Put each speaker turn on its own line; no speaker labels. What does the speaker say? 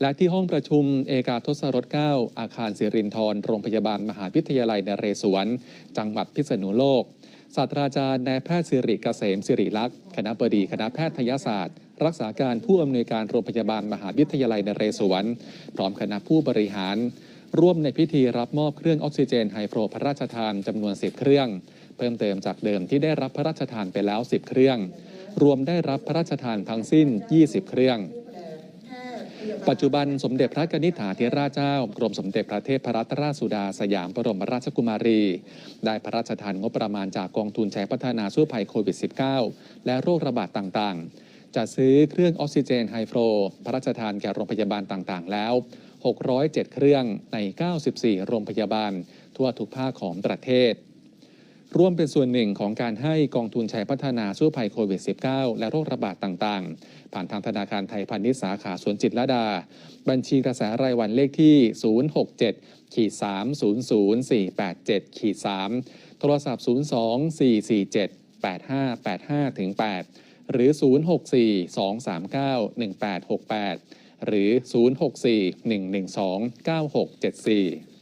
และที่ห้องประชุมเอกาทศรถ9อาคารสิรินทรโรงพยาบาลมหาวิทยาลัยนเรศวร จังหวัดพิษณุโลกศาสตราจารย์นายแพทย์สิริเกษมสิริลักษณ์คณะบดีคณะแพทยศาสตร์ รักษาการผู้อำนวยการโรงพยาบาลมหาวิทยาลัยนเรศวร พร้อมคณะผู้บริหาร ร่วมในพิธีรับมอบเครื่องออกซิเจนไฮโฟรพระราชทานจำนวน 10 เครื่อง เพิ่มเติมจากเดิมที่ได้รับพระราชทานไปแล้ว 10 เครื่อง รวมได้รับพระราชทานทั้งสิ้น 20 เครื่อง ปัจจุบันสมเด็จพระกนิษฐาธิราชเจ้ากรมสมเด็จพระเทพรัตนราชสุดาสยามบรมราชกุมารี ได้พระราชทานงบประมาณจากกองทุนใช้พัฒนาสู้ภัยโควิด -19 และโรคระบาดต่างๆจะซื้อเครื่องออกซิเจนไฮโฟรพระราชทานแก่โรงพยาบาลต่างๆ แล้ว 607 เครื่องใน 94 โรงพยาบาล ทั่วทุกภาคของประเทศ ร่วมเป็นส่วนหนึ่งของการให้กองทุนชัยพัฒนาสู้ภัยโควิด -19 และโรคระบาดต่างๆ ผ่านทางธนาคารไทยพาณิชย์สาขาสวนจิตรลดา บัญชีกระแสรายวันเลขที่ 067ขีด300 487ขีด3โทรศัพท์ 02 447 8585ถึง8หรือ 064 239 1868 หรือ 064 112 9674